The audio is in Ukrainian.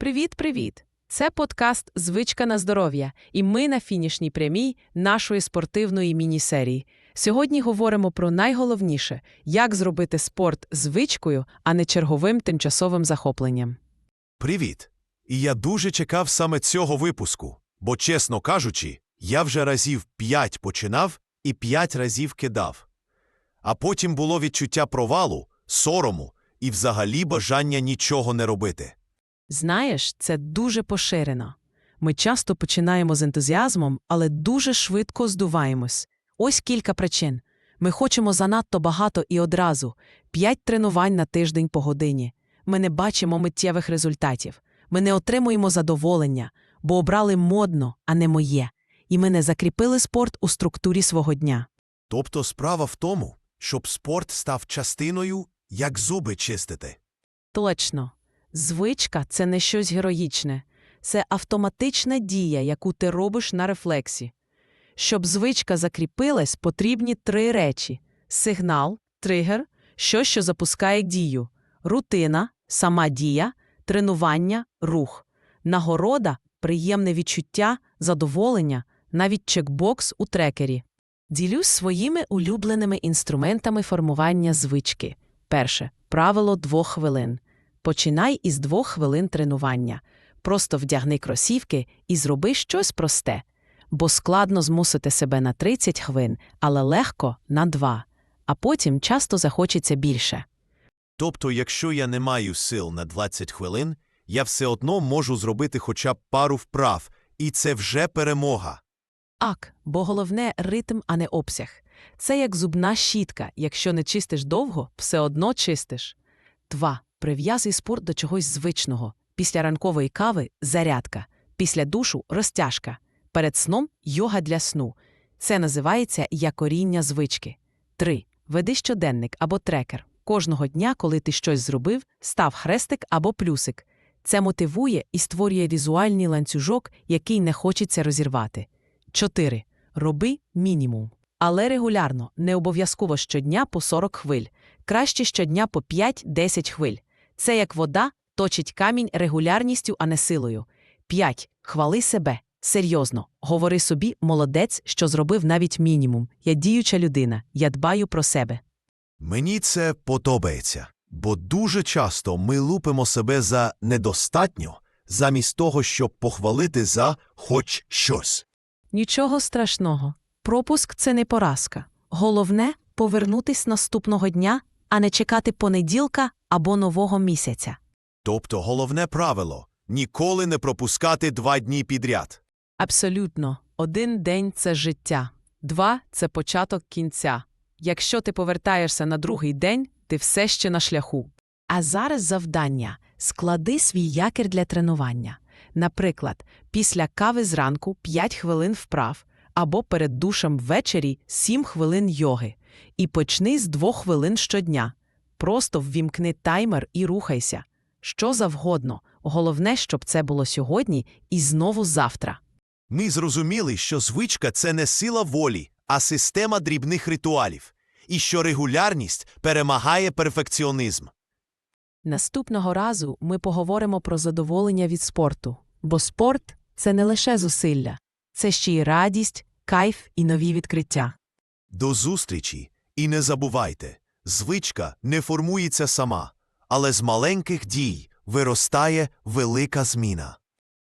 Привіт-привіт! Це подкаст Звичка на здоров'я, і ми на фінішній прямій нашої спортивної міні-серії. Сьогодні говоримо про найголовніше як зробити спорт звичкою, а не черговим тимчасовим захопленням. Привіт! І я дуже чекав саме цього випуску, бо, чесно кажучи, я вже разів п'ять починав і п'ять разів кидав. А потім було відчуття провалу, сорому і взагалі бажання нічого не робити. Знаєш, це дуже поширено. Ми часто починаємо з ентузіазмом, але дуже швидко здуваємось. Ось кілька причин. Ми хочемо занадто багато і одразу п'ять тренувань на тиждень по годині. Ми не бачимо миттєвих результатів. Ми не отримуємо задоволення, бо обрали модно, а не моє. І ми не закріпили спорт у структурі свого дня. Тобто справа в тому, щоб спорт став частиною, як зуби чистити. Точно. Звичка це не щось героїчне, це автоматична дія, яку ти робиш на рефлексі. Щоб звичка закріпилась, потрібні три речі: сигнал, тригер, що, що запускає дію, рутина, сама дія, тренування, рух, нагорода, приємне відчуття, задоволення, навіть чекбокс у трекері. Ділюсь своїми улюбленими інструментами формування звички. Перше правило двох хвилин. Починай із двох хвилин тренування. Просто вдягни кросівки і зроби щось просте, бо складно змусити себе на 30 хвилин, але легко на 2, а потім часто захочеться більше. Тобто, якщо я не маю сил на 20 хвилин, я все одно можу зробити хоча б пару вправ, і це вже перемога. Ак, бо головне ритм, а не обсяг. Це як зубна щітка. Якщо не чистиш довго, все одно чистиш. 2. Прив'язуй спорт до чогось звичного. Після ранкової кави зарядка, після душу розтяжка, перед сном йога для сну. Це називається якоріння звички. 3. Веди щоденник або трекер. Кожного дня, коли ти щось зробив, став хрестик або плюсик. Це мотивує і створює візуальний ланцюжок, який не хочеться розірвати. 4. Роби мінімум. Але регулярно, не обов'язково щодня по 40 хвиль. Краще щодня по 5-10 хвиль. Це як вода точить камінь регулярністю, а не силою. 5. Хвали себе. Серйозно. Говори собі, молодець, що зробив навіть мінімум. Я діюча людина, я дбаю про себе. Мені це подобається, бо дуже часто ми лупимо себе за недостатньо, замість того, щоб похвалити за хоч щось. Нічого страшного. Пропуск це не поразка. Головне повернутись наступного дня, а не чекати понеділка або нового місяця. Тобто головне правило ніколи не пропускати два дні підряд. Абсолютно, один день це життя, два це початок кінця. Якщо ти повертаєшся на другий день, ти все ще на шляху. А зараз завдання склади свій якір для тренування. Наприклад, після кави зранку 5 хвилин вправ або перед душем ввечері 7 хвилин йоги. І почни з 2 хвилин щодня. Просто ввімкни таймер і рухайся. Що завгодно. Головне, щоб це було сьогодні і знову завтра. Ми зрозуміли, що звичка це не сила волі, а система дрібних ритуалів, і що регулярність перемагає перфекціонізм. Наступного разу ми поговоримо про задоволення від спорту, бо спорт це не лише зусилля, це ще й радість, кайф і нові відкриття. До зустрічі і не забувайте, звичка не формується сама, але з маленьких дій виростає велика зміна.